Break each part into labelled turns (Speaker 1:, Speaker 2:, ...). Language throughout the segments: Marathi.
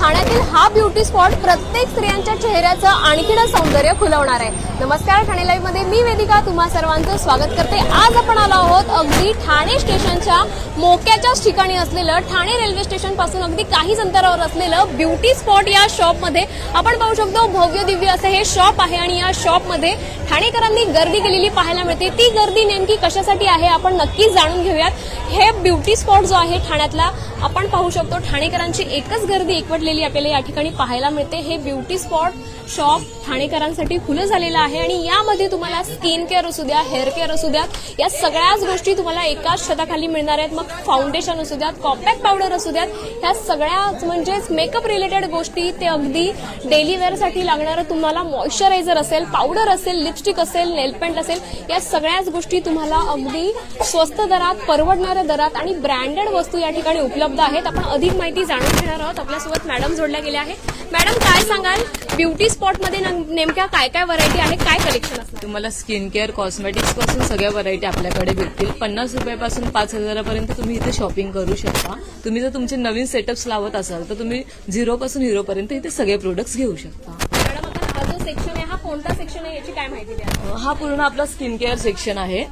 Speaker 1: ठाण्यातील हा ब्युटी स्पॉट प्रत्येक स्त्रियांच्या चेहऱ्याचं आणखीन सौंदर्य खुलवणार आहे. नमस्कार ठाणे लाईव्हमध्ये मी वेदिका तुम्हा सर्वांचं स्वागत करते. आज आपण आलो आहोत अगदी ठाणे स्टेशनच्या मोक्याच्याच ठिकाणी असलेलं ठाणे रेल्वे स्टेशनपासून अगदी काहीच अंतरावर असलेलं ब्युटी स्पॉट या शॉपमध्ये. आपण पाहू शकतो भव्य दिव्य असं हे शॉप आहे आणि या शॉपमध्ये ठाणेकरांनी गर्दी केलेली पाहायला मिळते. ती गर्दी नेमकी कशासाठी आहे आपण नक्कीच जाणून घेऊयात. हे ब्युटी स्पॉट जो आहे ठाण्यातला आपण पाहू शकतो ठाणेकरांची एकच गर्दी एकवटली एकवटलेली आपल्याला या ठिकाणी पाहायला मिळते. हे ब्युटी स्पॉट शॉप ठाणेकरांसाठी खुलं झालेलं आहे आणि यामध्ये तुम्हाला स्किन केअर असू द्या हेअर केअर असू द्या या सगळ्याच गोष्टी तुम्हाला एकाच छताखाली मिळणार आहेत. मग फाउंडेशन असू द्यात कॉम्पॅक्ट पावडर असू द्यात ह्या सगळ्याच म्हणजेच मेकअप रिलेटेड गोष्टी ते अगदी डेली वेअरसाठी लागणारं तुम्हाला मॉइश्चरायझर असेल पावडर असेल लिपस्टिक असेल नेलपेंट असेल या सगळ्याच गोष्टी तुम्हाला अगदी स्वस्त दरात परवडणाऱ्या दरात आणि ब्रँडेड वस्तू या ठिकाणी उपलब्ध आहेत. आपण अधिक माहिती जाणून घेणार आहोत. आपल्यासोबत मॅडम जोडल्या गेल्या आहेत. मॅडम काय सांगाल? ब्युटी स्पॉटमध्ये नम- नेमक्या काय काय व्हरायटी आहे? काय कलेक्शन असणार?
Speaker 2: तुम्हाला स्किन केअर कॉस्मेटिक्सपासून सगळ्या व्हरायटी आपल्याकडे भेटतील. पन्नास रुपयापासून पाच हजारापर्यंत तुम्ही इथे शॉपिंग करू शकता. तुम्ही जर तुमचे नवीन सेटअप्स लावत असाल तर तुम्ही झिरो पासून हिरो पर्यंत इथे सगळे प्रोडक्ट्स घेऊ शकता.
Speaker 1: मॅडम आता हा जो सेक्शन आहे हा कोणता सेक्शन आहे याची काय माहिती द्या
Speaker 2: हा पूर्ण आपला स्किन केअर सेक्शन आहे.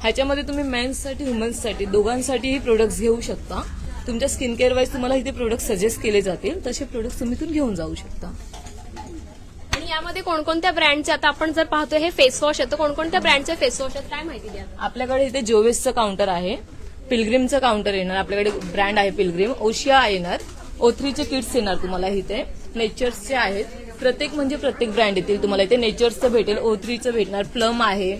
Speaker 2: ह्याच्यामध्ये तुम्ही मेन्ससाठी वुमन्ससाठी दोघांसाठीही प्रोडक्ट्स घेऊ शकता. तुमच्या स्किन केअर वाईज तुम्हाला इथे प्रोडक्ट सजेस्ट केले जातील. तसे प्रोडक्ट्स तुम्ही इथून घेऊन जाऊ शकता.
Speaker 1: आणि यामध्ये कोणकोणत्या ब्रँडचे आता आपण जर पाहतोय हे फेस वॉश आहे. तर कोणकोणत्या ब्रँडचे फेस वॉश आहेत? काय माहिती द्या
Speaker 2: आपल्याकडे इथे जोवेसचं काउंटर आहे. पिलग्रिमचं काउंटर येणार. आपल्याकडे ब्रँड आहे पिलग्रिम ओशिया येणार. ओथ्रीचे किट्स येणार तुम्हाला इथे. नेचर्सचे आहेत. प्रत्येक म्हणजे प्रत्येक ब्रँड येतील. तुम्हाला इथे नेचर्सचं भेटेल. ओथ्रीचं भेटणार. प्लम आहे.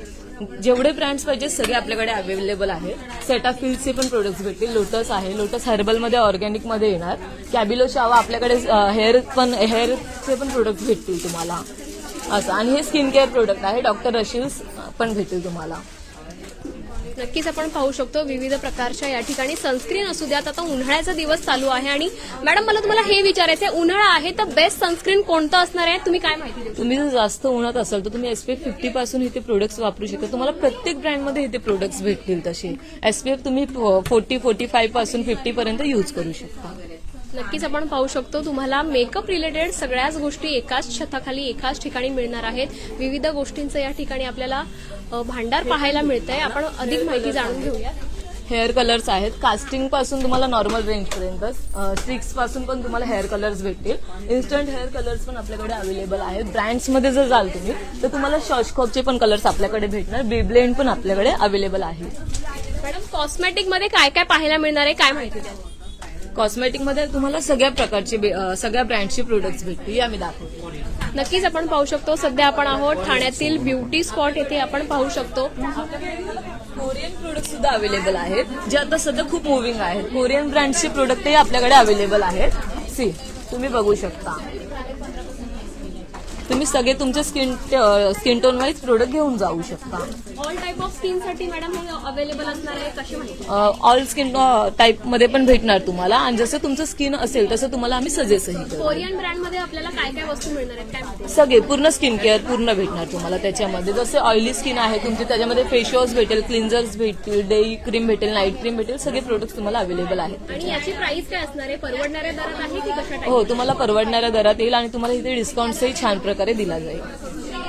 Speaker 2: जेवढे ब्रँड्स पाहिजे सगळे आपल्याकडे अवेलेबल आहेत. सेटाफिल्डचे पण प्रोडक्ट्स भेटतील. लोटस आहे. लोटस हर्बलमध्ये ऑर्गॅनिकमध्ये येणार. कॅबिलो शावा आपल्याकडे हेअर पण हेअरचे पण प्रोडक्ट भेटतील तुम्हाला. असं. आणि हे स्किन केअर प्रोडक्ट आहे. डॉक्टर रशिल्स पण भेटेल तुम्हाला.
Speaker 1: नक्कीच आपण पाहू शकतो विविध प्रकारच्या या ठिकाणी सनस्क्रीन असू द्यात. आता उन्हाळ्याचा दिवस चालू आहे आणि मॅडम मला तुम्हाला हे विचारायचं आहे उन्हाळा आहे तर बेस्ट सनस्क्रीन कोणतं असणार आहे? तुम्ही काय माहिती
Speaker 2: तुम्ही जर जास्त उन्हात असाल तर तुम्ही एसपीएफ फिफ्टी पासून इथे प्रोडक्ट्स वापरू शकता. तुम्हाला प्रत्येक ब्रँडमध्ये इथे प्रोडक्ट्स भेटतील तसे. एसपीएफ तुम्ही फोर्टी फोर्टी फाईव्हपासून फिफ्टी पर्यंत यूज करू शकता.
Speaker 1: नक्कीच आपण पाहू शकतो तुम्हाला मेकअप रिलेटेड सगळ्याच गोष्टी एकाच छताखाली एकाच ठिकाणी मिळणार आहेत. विविध गोष्टींचं या ठिकाणी आपल्याला भांडार पाहायला मिळतंय. आपण अधिक माहिती जाणून घेऊया.
Speaker 2: हेअर कलर्स आहेत. कास्टिंगपासून तुम्हाला नॉर्मल रेंज पर्यंत. स्टिक्सपासून पण तुम्हाला हेअर कलर्स भेटतील. इन्स्टंट हेअर कलर्स पण आपल्याकडे अवेलेबल आहेत. ब्रँड्समध्ये जर जाल तुम्ही तर तुम्हाला शॉशकॉपचे पण कलर्स आपल्याकडे भेटणार. बेब्लेंड पण आपल्याकडे अवेलेबल आहे.
Speaker 1: मॅडम कॉस्मेटिकमध्ये काय काय पाहायला मिळणार आहे? काय माहिती द्या.
Speaker 2: कॉस्मेटिकमध्ये तुम्हाला सगळ्या प्रकारचे सगळ्या ब्रँडचे प्रोडक्ट्स भेटतील. आम्ही दाखवतो.
Speaker 1: नक्कीच आपण पाहू शकतो सध्या आपण आहोत ठाण्यातील ब्युटी स्पॉट येथे आपण पाहू शकतो.
Speaker 2: कोरियन प्रोडक्ट सुद्धा अवेलेबल आहेत जे आता सध्या खूप मुव्हिंग आहेत. कोरियन ब्रँडचे प्रोडक्टही आपल्याकडे अवेलेबल आहेत. सी तुम्ही बघू शकता. तुम्ही सगळे तुमचे skin skin tone wise product घेऊन जाऊ शकता.
Speaker 1: ऑल टाइप ऑफ स्किनसाठी मॅडम हे अवेलेबल असणार आहे कशी माहिती?
Speaker 2: ऑल स्किन टाईपमध्ये पण भेटणार तुम्हाला. आणि जसं तुमचं स्किन असेल तसं तुम्हाला आम्ही सजेस्टही करू.
Speaker 1: कोरियन ब्रँडमध्ये आपल्याला काय काय वस्तू मिळणार आहेत काय माहिती?
Speaker 2: सगळे पूर्ण स्किन केअर पूर्ण भेटणार तुम्हाला त्याच्यामध्ये. जसे ऑइली स्किन आहे तुमची त्याच्यामध्ये फेस वॉश भेटेल क्लिन्झर्स भेटतील डे क्रीम भेटेल नाईट क्रीम भेटेल सगळे प्रोडक्ट्स तुम्हाला अवेलेबल आहेत
Speaker 1: आणि याची प्राइस काय असणार आहे? परवडणाऱ्या दरात आहे की कशा टाईप
Speaker 2: हो तुम्हाला परवडणाऱ्या दरात येईल आणि तुम्हाला इथे डिस्काउंटही छान प्रकारे दिला जाईल.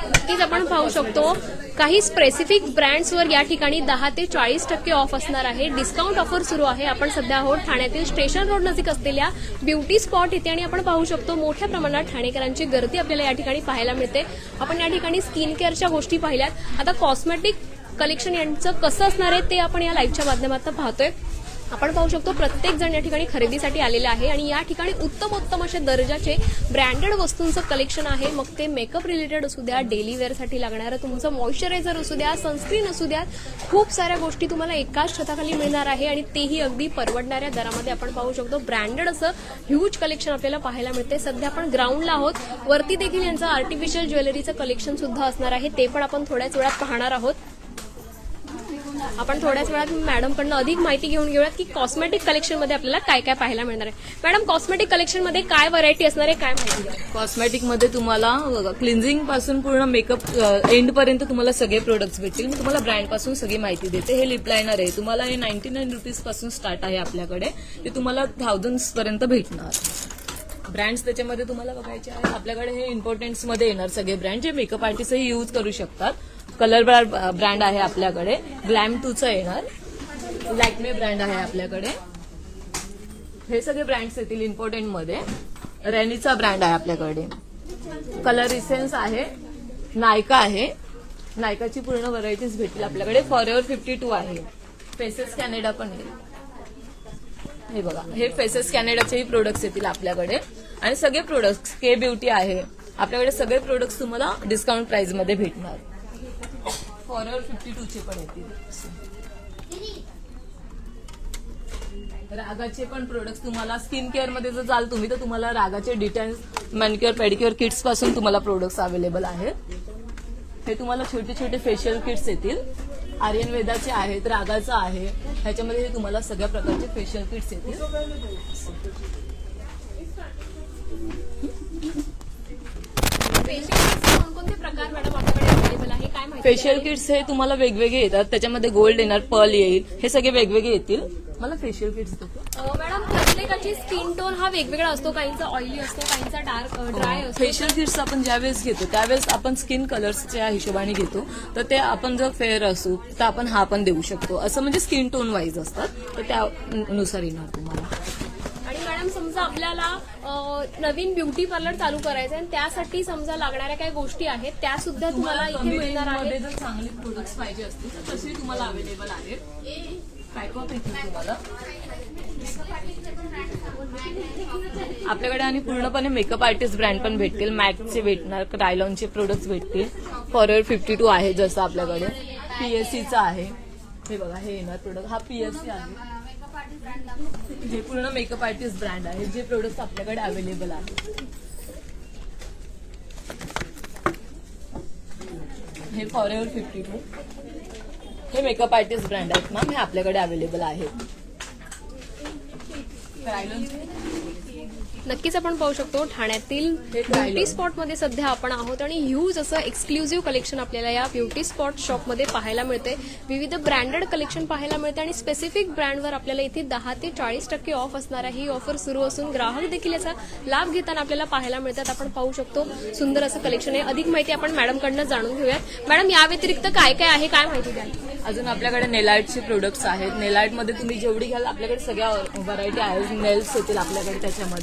Speaker 1: नक्कीच आपण पाहू शकतो काही स्पेसिफिक ब्रँड्सवर या ठिकाणी दहा ते चाळीस टक्के ऑफ असणार आहे. डिस्काउंट ऑफर सुरू आहे. आपण सध्या आहोत ठाण्यातील स्टेशन रोड नजीक असलेल्या ब्युटी स्पॉट इथे आणि आपण पाहू शकतो मोठ्या प्रमाणात ठाणेकरांची गर्दी आपल्याला या ठिकाणी पाहायला मिळते. आपण या ठिकाणी स्किन केअरच्या गोष्टी पाहिल्यात. आता कॉस्मेटिक कलेक्शन यांचं कसं असणार आहे ते आपण या लाईव्हच्या माध्यमातून पाहतोय. आपण पाहू शकतो प्रत्येक जण या ठिकाणी खरेदीसाठी आलेले आहे आणि या ठिकाणी उत्तम उत्तम असे दर्जाचे ब्रँडेड वस्तूंचं कलेक्शन आहे. मग ते मेकअप रिलेटेड असू द्या डेली वेअरसाठी लागणारं तुमचं मॉइश्चरायझर असू द्या सनस्क्रीन असू द्या खूप साऱ्या गोष्टी तुम्हाला एकाच छताखाली मिळणार आहे आणि तेही अगदी परवडणाऱ्या दरामध्ये आपण पाहू शकतो. ब्रँडेड असं ह्यूज कलेक्शन आपल्याला पाहायला मिळते. सध्या आपण ग्राउंडला आहोत. वरती देखील यांचं आर्टिफिशियल ज्वेलरीचं कलेक्शन सुद्धा असणार आहे. ते पण आपण थोड्याच वेळात पाहणार आहोत. आपण थोड्याच वेळात मॅडमकडनं अधिक माहिती घेऊन घेऊयात की कॉस्मेटिक कलेक्शनमध्ये आपल्याला काय काय पाहायला मिळणार आहे. मॅडम कॉस्मेटिक कलेक्शनमध्ये काय व्हरायटी असणार आहे काय माहिती
Speaker 2: आहे? कॉस्मेटिकमध्ये तुम्हाला क्लिन्झिंगपासून पूर्ण मेकअप एंड पर्यंत तुम्हाला सगळे प्रोडक्ट्स भेटतील. मी तुम्हाला ब्रँडपासून सगळी माहिती देते. हे लिप लायनर आहे. तुम्हाला हे नाईन्टी नाईन रुपीजपासून स्टार्ट आहे आपल्याकडे. ते तुम्हाला थाउजंड पर्यंत भेटणार. ब्रँड्स त्याच्यामध्ये तुम्हाला बघायचे आहे आपल्याकडे हे इम्पॉर्टन्समध्ये येणार सगळे ब्रँड जे मेकअप आर्टिस्टही यूज करू शकतात. कलर ब्रँड आहे आपल्याकडे. ग्लॅम टूचं येणार. लॅक्मे ब्रँड आहे आपल्याकडे. हे सगळे ब्रँड्स येतील इम्पॉर्टंटमध्ये रेनीचा ब्रँड आहे आपल्याकडे. कलर इसेन्स आहे. नायका आहे. नायकाची पूर्ण व्हरायटीज भेटतील आपल्याकडे. फॉर फिफ्टी टू आहे. फेसेस कॅनेडा पण येईल. हे बघा. हे फेसेस कॅनेडाचेही प्रोडक्ट्स येतील आपल्याकडे. आणि सगळे प्रोडक्ट्स के ब्युटी आहे. आपल्याकडे सगळे प्रोडक्ट्स तुम्हाला डिस्काउंट प्राइसमध्ये भेटणार. फॉरवर फिफ्टी टू चे पण येतील. रागाचे पण प्रोडक्ट तुम्हाला स्किन केअरमध्ये जर जाल तुम्ही तर तुम्हाला रागाचे डिटेल्स मॅनिक्युअर पेडिक्युअर किट्सपासून तुम्हाला प्रोडक्ट्स अवेलेबल आहेत. हे तुम्हाला छोटे छोटे फेशियल किट्स येतील. आर्यन वेदाचे आहेत रागाचं आहे. ह्याच्यामध्ये हे तुम्हाला सगळ्या प्रकारचे फेशियल किट्स येतील.
Speaker 1: फेशियल
Speaker 2: किट्स हे तुम्हाला वेगवेगळे येतात. त्याच्यामध्ये गोल्ड येणार पर्ल येईल. हे सगळे वेगवेगळे येतील. मला फेशियल किट्स
Speaker 1: मॅडम प्रत्येकाची स्किन टोन हा वेगवेगळा असतो. काहींचा ऑइली असतो काहींचा डार्क ड्राय असतो.
Speaker 2: फेशियल किट्स आपण ज्यावेळेस घेतो त्यावेळेस आपण स्किन कलर्सच्या हिशोबाने घेतो. तर ते आपण जर फेअर असू तर आपण हा पण देऊ शकतो. असं म्हणजे स्किन टोन वाईज असतात. तर त्यानुसार येणार तुम्हाला.
Speaker 1: समजा आपल्याला नवीन ब्युटी पार्लर चालू करायचं आहे आणि त्यासाठी समजा लागणाऱ्या काही गोष्टी आहेत त्या सुद्धा तुम्हाला इथे मिळणार आहेत.
Speaker 2: जर चांगले प्रोडक्ट्स पाहिजे असतील तर तसे तुम्हाला अवेलेबल आहेत. पॅकअप येतील तुम्हाला? आपल्याकडे आणि पूर्णपणे मेकअप आर्टिस्ट ब्रँड पण भेटतील. मॅकचे भेटणार रायलॉनचे प्रोडक्ट्स भेटतील. फॉरएव्हर फिफ्टी टू आहे जसं आपल्याकडे. पीएससीचा आहे. हे बघा हे येणार प्रोडक्ट हा पीएससी आहे. हे पूर्ण मेकअप आर्टिस्ट ब्रँड आहे जे प्रोडक्ट आपल्याकडे अवेलेबल आहेत. हे फॉर एव्हर फिफ्टी टू हे मेकअप आर्टिस्ट ब्रँड आहेत मॅम हे आपल्याकडे अवेलेबल आहेत.
Speaker 1: नक्कीच आपण पाहू शकतो ठाण्यातील ब्युटी
Speaker 2: राहिलं.
Speaker 1: स्पॉटमध्ये सध्या आपण आहोत आणि ह्यूज असं एक्सक्लुझिव्ह कलेक्शन आपल्याला या ब्युटी स्पॉट शॉपमध्ये पाहायला मिळते. विविध ब्रँडेड कलेक्शन पाहायला मिळते आणि स्पेसिफिक ब्रँडवर आपल्याला इथे दहा ते चाळीस टक्के ऑफ असणार आहे. ही ऑफर सुरू असून ग्राहक देखील याचा लाभ घेताना आपल्याला पाहायला मिळतात. आपण पाहू शकतो सुंदर असं कलेक्शन आहे. अधिक माहिती आपण मॅडम कडनं जाणून घेऊयात. मॅडम या व्यतिरिक्त काय काय आहे काय माहिती द्याल?
Speaker 2: अजून आपल्याकडे नेलाइटचे प्रोडक्ट्स आहेत. नेलाइटमध्ये तुम्ही जेवढी घ्याल आपल्याकडे सगळ्या व्हरायटी आहेत. नेल्स येतील आपल्याकडे त्याच्यामध्ये.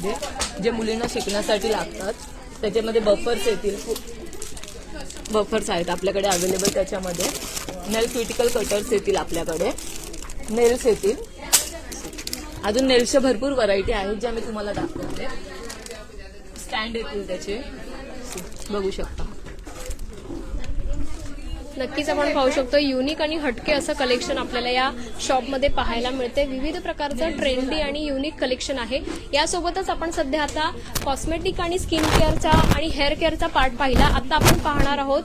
Speaker 2: जे मुलींना शिकण्यासाठी लागतात त्याच्यामध्ये बफर्स येतील बफर्स आहेत आपल्याकडे अवेलेबल त्याच्यामध्ये. नेल क्रिटिकल कटर्स येतील आपल्याकडे. नेल्स येतील. अजून नेल्सच्या भरपूर व्हरायटी आहेत ज्या मी तुम्हाला दाखवते. स्टँड येतील त्याचे. बघू शकता.
Speaker 1: नक्कीच आपण पाहू शकतो युनिक आणि हटके असं कलेक्शन आपल्याला या शॉपमध्ये पाहायला मिळते. विविध प्रकारचं ट्रेंडी आणि युनिक कलेक्शन आहे. यासोबतच आपण सध्या आता कॉस्मेटिक आणि स्किन केअरचा आणि हेअर केअरचा पार्ट पाहिला. आता आपण पाहणार आहोत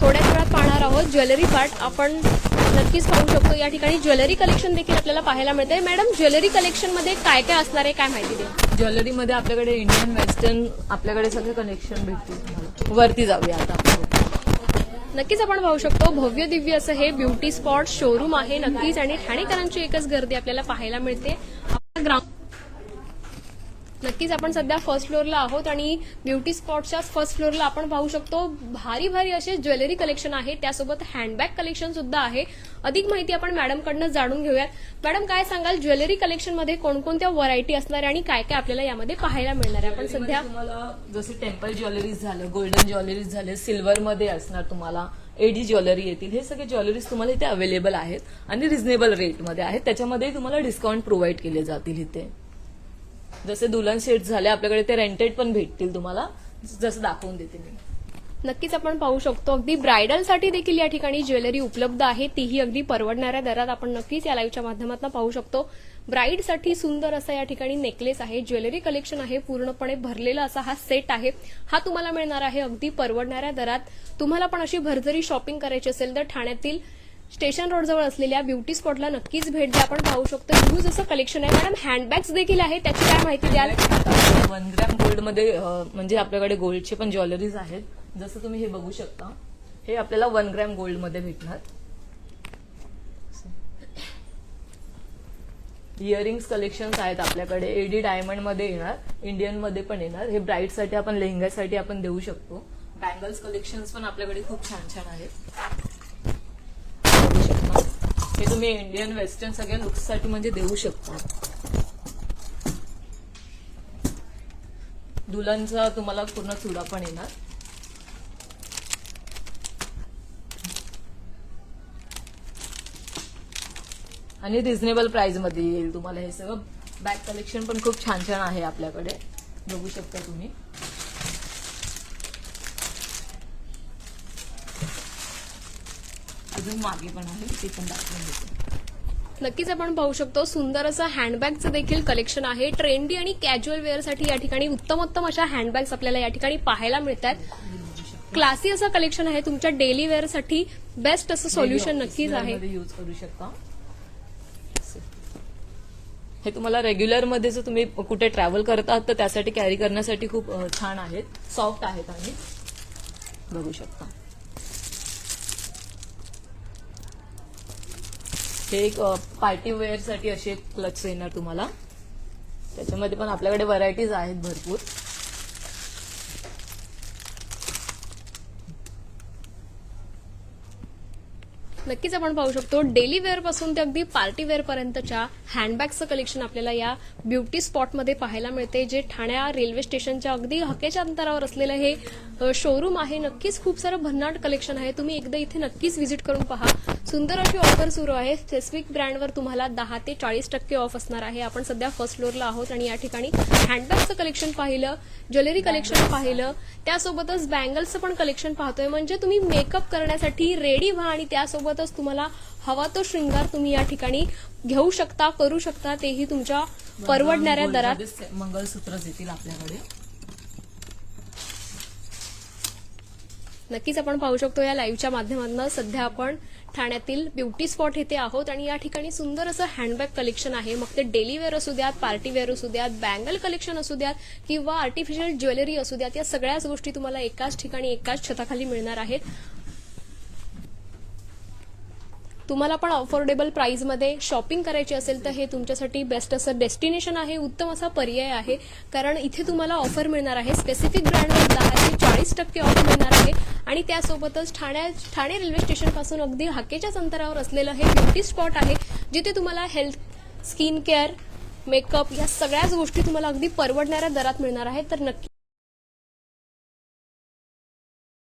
Speaker 1: थोड्याच वेळात पाहणार आहोत ज्वेलरी पार्ट आपण नक्कीच पाहू शकतो या ठिकाणी ज्वेलरी कलेक्शन देखील आपल्याला पाहायला मिळते मॅडम ज्वेलरी कलेक्शनमध्ये काय काय असणार आहे काय माहिती दे
Speaker 2: ज्वेलरीमध्ये आपल्याकडे इंडियन वेस्टर्न आपल्याकडे सगळे कनेक्शन भेटतील. वरती जाऊया आता.
Speaker 1: नक्कीच आपण पाहू शकतो भव्य दिव्य असं हे ब्युटी स्पॉट शोरूम आहे. नक्कीच आणि ठाणेकरांची एकच गर्दी आपल्याला पाहायला मिळते. ग्राउंड नक्कीच आपण सध्या फर्स्ट फ्लोअरला आहोत आणि ब्युटी स्पॉटच्या फर्स्ट फ्लोअरला आपण पाहू शकतो भारी भारी असे ज्वेलरी कलेक्शन आहे. त्यासोबत हँडबॅग कलेक्शन सुद्धा आहे. अधिक माहिती आपण मॅडम कडनं जाणून घेऊयात. मॅडम काय सांगाल? ज्वेलरी कलेक्शनमध्ये कोणकोणत्या व्हरायटी असणार आहे आणि काय काय आपल्याला यामध्ये पाहायला मिळणार आहे? आपण सध्या
Speaker 2: तुम्हाला जसे टेम्पल ज्वेलरीज झालं गोल्डन ज्वेलरीज झाले सिल्वर मध्ये असणार तुम्हाला एडी ज्वेलरी येतील. हे सगळे ज्वेलरीज तुम्हाला इथे अवेलेबल आहेत आणि रिझनेबल रेटमध्ये आहेत. त्याच्यामध्ये तुम्हाला डिस्काउंट प्रोव्हाइड केले जातील इथे. जसे दुल्हन सेट झाले आपल्याकडे ते रेंटेड पण भेटतील तुम्हाला. जसं दाखवून देते मी.
Speaker 1: नक्कीच आपण पाहू शकतो. अगदी ब्रायडलसाठी देखील या ठिकाणी ज्वेलरी उपलब्ध आहे. तीही अगदी परवडणाऱ्या दरात आपण नक्कीच या लाईव्हच्या माध्यमातून पाहू शकतो. ब्राईडसाठी सुंदर असा या ठिकाणी नेकलेस आहे. ज्वेलरी कलेक्शन आहे. पूर्णपणे भरलेला असा हा सेट आहे. हा तुम्हाला मिळणार आहे अगदी परवडणाऱ्या दरात. तुम्हाला पण अशी भरजरी शॉपिंग करायची असेल तर ठाण्यातील स्टेशन रोडजवळ असलेल्या ब्युटी स्पॉटला नक्कीच भेट द्या. आपण पाहू शकतो यूज असं कलेक्शन आहे. मॅडम हँडबॅग्स देखील आहे त्याची काय माहिती द्याल?
Speaker 2: वन ग्रॅम गोल्डमध्ये म्हणजे आपल्याकडे गोल्डचे पण ज्वेलरीज आहेत. जसं तुम्ही हे बघू शकता हे आपल्याला वन ग्रॅम गोल्डमध्ये भेटणार. इयरिंग्स कलेक्शन्स आहेत आपल्याकडे. एडी डायमंडमध्ये येणार इंडियनमध्ये पण येणार. हे ब्राईडसाठी आपण लेहंग्यासाठी आपण देऊ शकतो. बँगल्स कलेक्शन्स पण आपल्याकडे खूप छान छान आहेत. हे तुम्ही इंडियन वेस्टर्न सगळ्या लुक्ससाठी म्हणजे देऊ शकता. दुल्हनचा तुम्हाला पूर्ण चुडा पण येणार. आणि रिझनेबल प्राइसमध्ये येईल तुम्हाला हे सगळं. बॅग कलेक्शन पण खूप छान छान आहे आपल्याकडे. बघू शकता तुम्ही. अजून मागे पण आहे ते पण दाखवून देते.
Speaker 1: नक्कीच आपण पाहू शकतो सुंदर असं हँडबॅगचं देखील कलेक्शन आहे. ट्रेंडी आणि कॅज्युअल वेअरसाठी या ठिकाणी उत्तम उत्तम अशा हँडबॅग्स आपल्याला या ठिकाणी पाहायला मिळतात. क्लासी असं कलेक्शन आहे तुमच्या डेली वेअरसाठी बेस्ट असं सोल्युशन नक्कीच आहे.
Speaker 2: यूज करू शकता. हे तुम्हाला रेग्युलरमध्ये जर तुम्ही कुठे ट्रॅव्हल करत आहात तर त्यासाठी कॅरी करण्यासाठी खूप छान आहेत. सॉफ्ट आहेत आणि बघू शकता. हे एक पार्टी वेअरसाठी असे क्लच येणार तुम्हाला. त्याच्यामध्ये पण आपल्याकडे व्हरायटीज आहेत भरपूर.
Speaker 1: नक्कीच आपण पाहू शकतो डेली वेअरपासून ते अगदी पार्टी वेअर पर्यंतच्या हँडबॅगचं कलेक्शन आपल्याला या ब्युटी स्पॉटमध्ये पाहायला मिळते जे ठाण्या रेल्वे स्टेशनच्या अगदी हकेच्या अंतरावर असलेलं हे शोरूम आहे. नक्कीच खूप सारं भन्नाट कलेक्शन आहे. तुम्ही एकदा इथे नक्कीच व्हिजिट करून पहा. सुंदर अशी ऑफर सुरू आहे. स्पेसिफिक ब्रँडवर तुम्हाला दहा ते चाळीस टक्के ऑफ असणार आहे. आपण सध्या फर्स्ट फ्लोअरला आहोत आणि या ठिकाणी हँडबॅगचं कलेक्शन पाहिलं ज्वेलरी कलेक्शन पाहिलं त्यासोबतच बँगल्सचं पण कलेक्शन पाहतोय. म्हणजे तुम्ही मेकअप करण्यासाठी रेडी व्हा आणि त्यासोबतच तुम्हाला हवा तो शृंगार तुम्ही या ठिकाणी घेऊ शकता करू शकता. तेही तुमच्या परवडणाऱ्या दरात.
Speaker 2: मंगळसूत्रच येतील आपल्याकडे.
Speaker 1: नक्कीच आपण पाहू शकतो या लाईव्हच्या माध्यमातून सध्या आपण ठाण्यातील ब्युटी स्पॉट येथे आहोत आणि या ठिकाणी सुंदर असं हँडबॅग कलेक्शन आहे. मग ते डेली वेअर असू द्यात पार्टी वेअर असू द्यात बँगल कलेक्शन असू द्यात किंवा आर्टिफिशियल ज्वेलरी असू द्यात या सगळ्याच गोष्टी तुम्हाला एकाच ठिकाणी एकाच छताखाली मिळणार आहेत. तुम्हाला पण अफोर्डेबल प्राईजमध्ये शॉपिंग करायची असेल तर हे तुमच्यासाठी बेस्ट असं डेस्टिनेशन आहे उत्तम असा पर्याय आहे. कारण इथे तुम्हाला ऑफर मिळणार आहे. स्पेसिफिक ब्रँडवर दहा ते चाळीस टक्के ऑफर मिळणार आहे. आणि त्यासोबतच ठाण्या ठाणे रेल्वे स्टेशनपासून अगदी हाकेच्याच अंतरावर असलेलं हे ब्युटी स्पॉट आहे जिथे तुम्हाला हेल्थ स्किन केअर मेकअप या सगळ्याच गोष्टी तुम्हाला अगदी परवडणाऱ्या दरात मिळणार आहेत. तर नक्की